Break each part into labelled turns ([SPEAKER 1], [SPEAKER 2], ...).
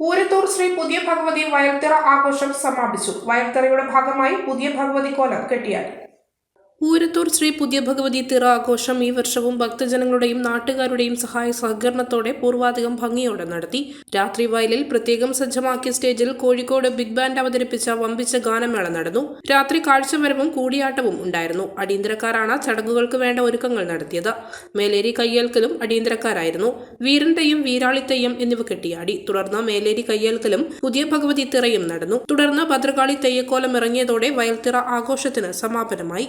[SPEAKER 1] ഊരത്തൂർ ശ്രീ പുതിയ ഭഗവതി വയൽത്തിറ ആഘോഷം സമാപിച്ചു. വയൽത്തിറയുടെ ഭാഗമായി പുതിയ ഭഗവതി കോലം കെട്ടിയാടി ഊരത്തൂർ ശ്രീ പുതിയ ഭഗവതി തിറ ആഘോഷം ഈ വർഷവും ഭക്തജനങ്ങളുടെയും നാട്ടുകാരുടെയും സഹായ സഹകരണത്തോടെ പൂർവാധികം ഭംഗിയോടെ നടത്തി. രാത്രി വയലിൽ പ്രത്യേകം സജ്ജമാക്കിയ സ്റ്റേജിൽ കോഴിക്കോട് ബിഗ് ബാൻഡ് അവതരിപ്പിച്ച വമ്പിച്ച ഗാനമേള നടന്നു. രാത്രി കാഴ്ചവരവും കൂടിയാട്ടവും ഉണ്ടായിരുന്നു. അടിയന്തരക്കാരാണ് ചടങ്ങുകൾക്ക് വേണ്ട ഒരുക്കങ്ങൾ നടത്തിയത്. മേലേരി കയ്യേൽക്കലും അടിയന്തരക്കാരായിരുന്നു. വീരന്റെയും വീരാളിത്തെയ്യം വീരാളി എന്നിവ കെട്ടിയാടി. തുടർന്ന് മേലേരി കയ്യേൽക്കലും പുതിയ ഭഗവതി തിറയും നടന്നു. തുടർന്ന് ഭദ്രകാളി തെയ്യക്കോലം ഇറങ്ങിയതോടെ വയൽത്തിറ ആഘോഷത്തിന് സമാപനമായി.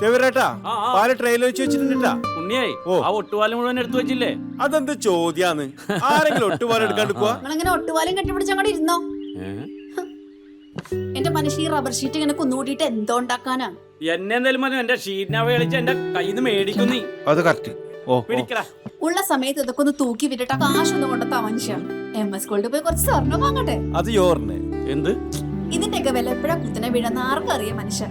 [SPEAKER 2] ചെവിരേട്ടാ
[SPEAKER 3] ആ, ആ.
[SPEAKER 2] പാൽ ട്രെയിനിൽ വെച്ച് വെച്ചിട്ടുണ്ടാ
[SPEAKER 3] ഉണ്ണിയായി
[SPEAKER 2] ഓ.
[SPEAKER 3] ആ ഒട്ടുപാലം മുഴുവൻ എടുത്തു വെച്ചില്ലേ?
[SPEAKER 2] അതെന്ത് ചോദ്യാന്ന്? ആരെങ്കിലും ഒട്ടുപാലം എടുക്കാണ്ടിക്കുക
[SPEAKER 4] നിങ്ങളിങ്ങനെ ഒട്ടുപാലം കെട്ടിപ്പിടിച്ച് അങ്ങോട്ട് ഇരുന്നോ? എന്റെ മനുഷ്യ ഈ റബ്ബർ ഷീറ്റ് ഇങ്ങനെ കുന്നുകൂടിയിട്ട് എന്തോ ഉണ്ടാക്കാനാ?
[SPEAKER 3] എന്നെ എന്തായാലും മതി എന്റെ ഷീറ്റിനാവ കളിച്ച് എന്റെ കയ്യിൽ നിന്ന് മേടിക്കും നീ.
[SPEAKER 2] അത് കറക്റ്റ് ഓ ഓ.
[SPEAKER 3] പിടിക്കടാ.
[SPEAKER 4] ഉള്ള സമയത്ത് ഇതൊക്കെ ഒന്ന് തൂക്കി വിട്ടിട്ട് കാശൊന്നും കൊണ്ടെത്താ മനുഷ്യ എം എസ് സ്കൂളിൽ പോയി കുറച്ച് സ്വർണം വാങ്ങട്ടെ?
[SPEAKER 2] അത് യോറിന്.
[SPEAKER 3] എന്ത്?
[SPEAKER 4] ഇതിന്റെയൊക്കെ വില എപ്പോഴാ കുത്തിനെ വീഴുന്ന ആർക്കും അറിയാം മനുഷ്യൻ